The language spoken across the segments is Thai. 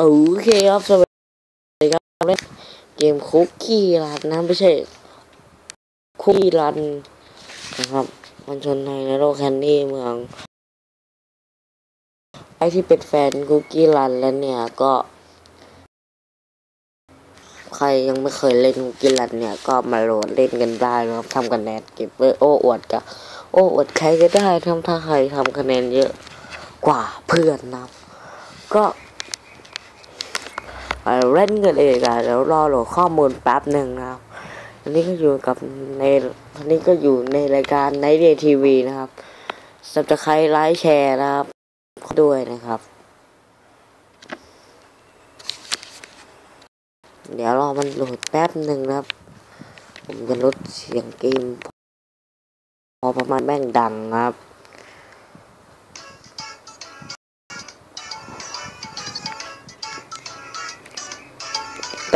โอเคครับสวัสดีครับเล่นเกมคุกกี้รันนะไม่ใช่คุกกี้รันนะครับมันชนในในโลกแคนดี้เมืองไอที่เป็นแฟนคุกกี้รันแล้วเนี่ยก็ ใครยังไม่เคยเล่นคุกกี้รันเนี่ย ก็มาโหลดเล่นกันได้นะครับทำคะแนนเก็บไว้โอ้อวดกับโอ้อวดใครก็ได้ทำถ้าใครทำคะแนนเยอะกว่าเพื่อนนะก็ เล่นกันเองอะเดี๋ยวรอโหลดข้อมูลแป๊บหนึ่งนะครับอันนี้ก็อยู่กับในอันนี้ก็อยู่ในรายการในเดียทีวีนะครับสับตะไคร้ไลค์แชร์นะครับด้วยนะครับ เดี๋ยวรอมันโหลดแป๊บหนึ่งนะครับ ผมจะลดเสียงเกม พอประมาณแม่งดังครับ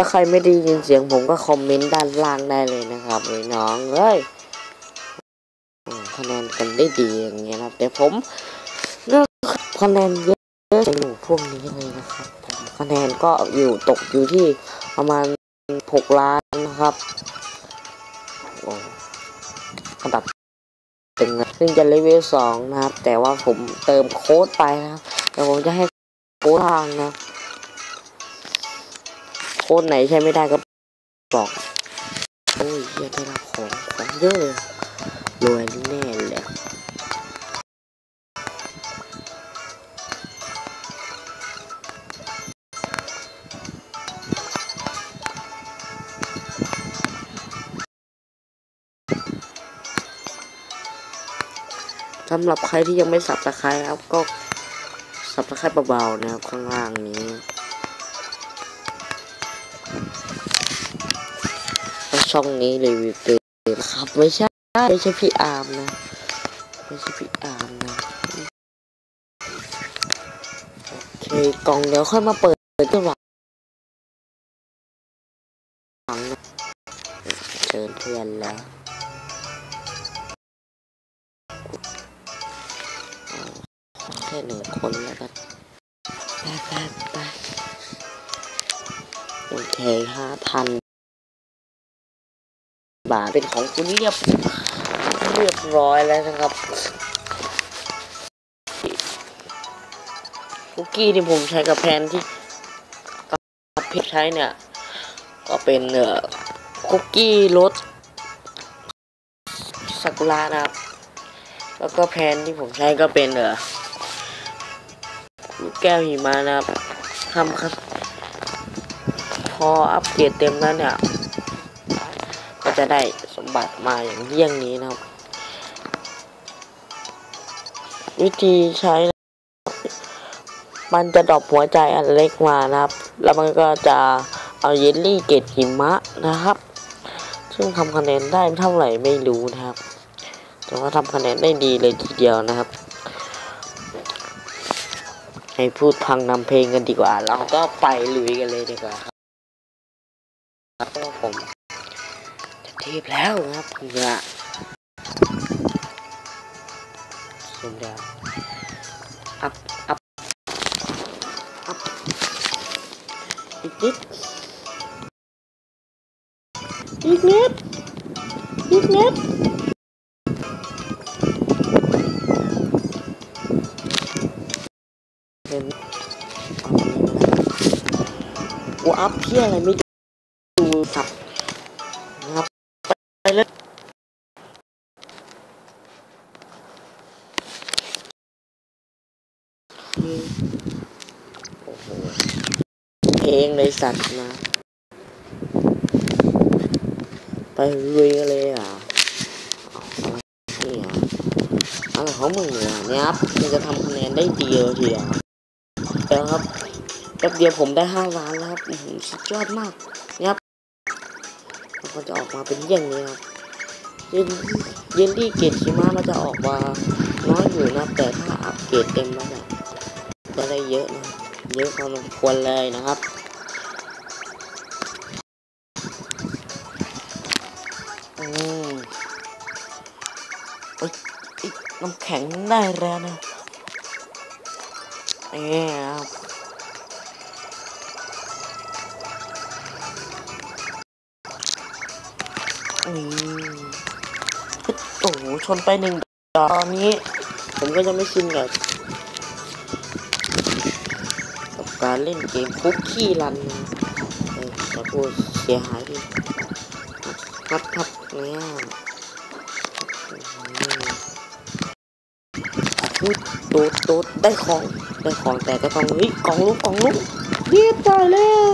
ถ้าใครไม่ได้ยินเสียงผมก็คอมเมนต์ด้านล่างได้เลยนะครับไอ้น้องเอ้ยคะแนนกันได้ดีอย่างเงี้ยนะครับแต่ผมเลือกคะแนนเยอะจะอยู่พวกนี้เลยนะครับผมคะแนนก็อยู่ตกอยู่ที่ประมาณหกล้านนะครับโอ้อันดับตึงนะซึ่งจะเลเวลสองนะครับ แต่ว่าผมเติมโค้ดไปนะครับแต่ผมจะให้โค้ดทางนะ ค้ดไหนใช้ไม่ได้ก็บอก โอ้ยเหี้ยได้รับของของเยอะเลยรวยแน่เลยสำหรับใครที่ยังไม่สับตะไคร้ครับก็สับตะไคร้เบาๆนะครับข้างล่างนี้ ช่องนี้รีวิวเกมครับ ไม่ใช่ไม่ใช่พี่อาร์มนะ ไม่ใช่พี่อาร์มนะ โอเคกล่องเดี๋ยวค่อยมาเปิดก็หวังนะเชิญเพื่อนแล้วเอาแค่หนึ่งคนแล้วกันไปไปไปโอเคห้าพัน บาทเป็นของคุณเรียบเรียบร้อยแล้วนะครับคุกกี้ที่ผมใช้กับแพนที่กับเพชใช้เนี่ย ก็เป็นเอ่อคุกกี้รสซากุระนะครับ แล้วก็แพนที่ผมใช้ก็เป็นเอ่อลูกแก้วหิมะนะครับทำครับ พออัปเกรดเต็มแล้วเนี่ย จะได้สมบัติมาอย่างเยี่ยงนี้นะครับ วิธีใช้นะมันจะดรอปหัวใจอันเล็กมานะครับ แล้วมันก็จะเอาเยลลี่เกตหิมะนะครับ ซึ่งทำคะแนนได้เท่าไหร่ไม่รู้นะครับ แต่ว่าทำคะแนนได้ดีเลยทีเดียวนะครับให้พูดพังนำเพลงกันดีกว่า เราก็ไปลุยกันเลยดีกว่าครับครับ เทีบแล้วครับเหงื่อสุดยอดอัพอัพอัพอีกนิดอีกนิดอีกนิดกูอัพเพี้ยอะไรไม่ดูสับ โอ้โหเพลงเลยสัตว์นะไปลุยกันเลยอะเอาอะไรเนี่ยอะไรของมึงเนี่ยเนี่ยครับมันจะทำคะแนนได้ดีเลยทีเดียวเดี๋ยวครับแป๊บเดียวผมได้ห้าล้านแล้วครับอืสุดยอดมากเนี่ยครับมันก็จะออกมาเป็นอย่างนี้ครับเยลเยลลี่เกรดชิมามันจะออกมาน้อยอยู่นะแต่ถ้าอัปเกรดเต็มแล้วเนี่ย ก็ได้เยอะนะเยอะพอสมควรเลยนะครับอืมน้ำแข็งได้แล้วนะเอ๊ะนี่โอ้โหชนไปหนึ่งดอกตอนนี้ ผมก็จะไม่ชินกับ การเล่นเกมคุกกี้รันนะแต่พูดเสียหายดิทับทับเนี่ยอืมโดดโดดได้ของได้ของแต่ก็ต้องเฮ้ยกล่องลุกกล่องลุกเรียบร้อยแล้ว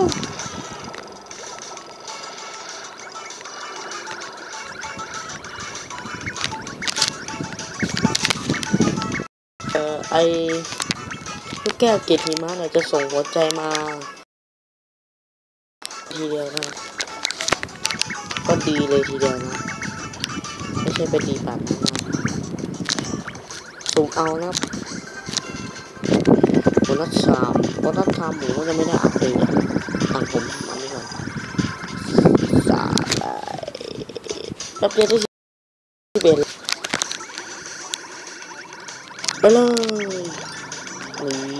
เอ่อไอ แก้วเกล็ดหิมะเนี่ยจะส่งหัวใจมา ทีเดียวนะ ก็ดีเลยทีเดียวนะ ไม่ใช่เป็นดีแบบนั้นนะสูงเอานะโบนัสสามโบนัสทามหมูก็จะไม่ได้อัพเลยเนี่ยตังผมอันนี้ก่อนสายแป๊บเดียวได้ที่เบนไปเลยนี่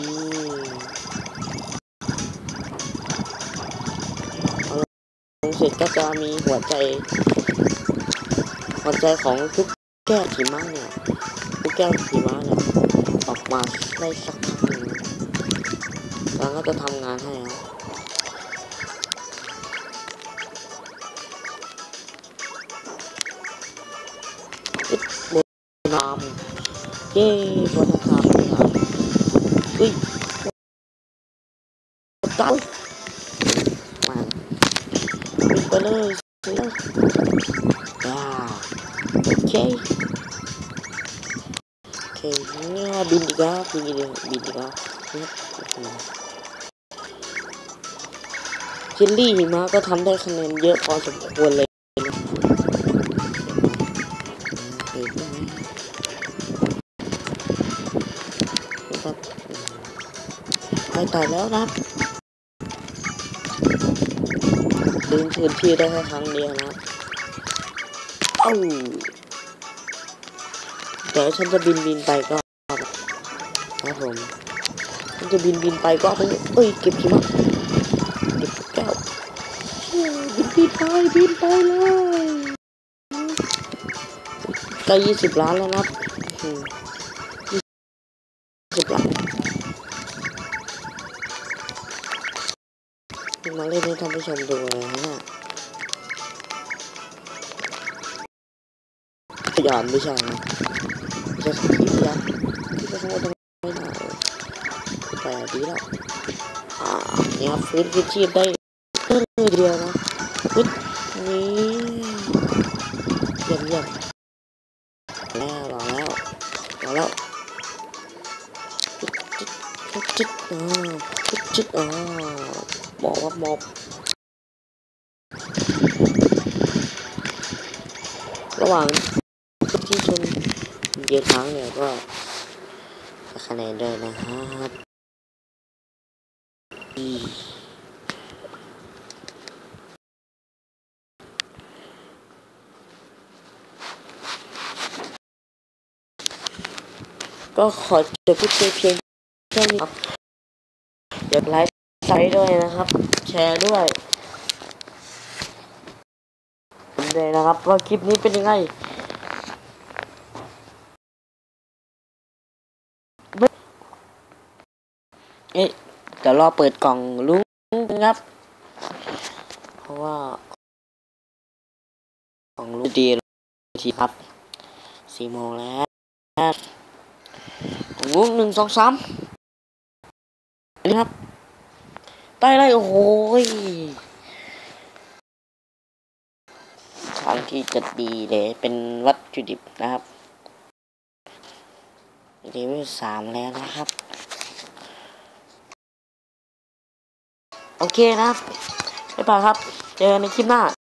เสร็จก็จะมีหัวใจ หัวใจของทุกแก้วหิมะเนี่ยทุกแก้วหิมะเนี่ยออกมาได้สักพักหนึ่งแล้วก็จะทำงานให้ครับอึ๊บนน้ำเย้บนน้ำครับเฮ้ยตามาวิ่งไป เลยสิเลยอ่าโอเคโอเคเนี่ยบินอีกแล้วบินอีบินอีกแล้วเนี่ยอืมจิลลี่หิมะก็ทำได้คะแนนเยอะพอสมควรเลยนะครับไปต่อแล้วนะครับ ดึงพื้นที่ได้แค่ครั้งเดียวนะเอ้าเดี๋ยวฉันจะบินบินไปก็ครับผมฉันจะบินบินไปก็ไปเอ้ยเก็บหิมะเก็บแก้วบินบินไปบินไปเลยได้ยี่สิบล้านแล้วนะ มาเล่นให้ท่านผู้ชมดูเลยฮะยอนไม่ใช่นะจะคิดแล้วคิดว่าเขาต้องไม่ได้แต่ดีแล้วอ่าเนี่ยฟื้นคืนชีพได้เพิ่มเดียวนะปึ๊ดนี่เยี่ยมเยี่ยมแล้วรอแล้วรอแล้วจิ๊ดจิ๊ดอ่าจิ๊ดจิ๊ดอ่าหมอ บครับหมอบระหว่างที่ชนเยอะครั้งเนี่ยก็คะแนนด้วยนะครับก็ขอจบคลิปเพียงแค่นี้ครับอย่าไลค์ ไซด์ด้วยนะครับ แชร์ด้วยเลยนะครับ ว่าคลิปนี้เป็นยังไงเอ๊ะเดี๋ยวรอเปิดกล่องรู้นะครับ เพราะว่า กล่องรู้ดีทีครับสี่โมงแล้วกล่องหนึ่งสองสามนี่ครับ ได้เลยโอ้ยทางที่จะดีเลยเป็นวัตถุดิบนะครับเลเวลสามแล้วนะครับ โอเคนะครับบ๊ายบาครับ เจอกันในคลิปหน้า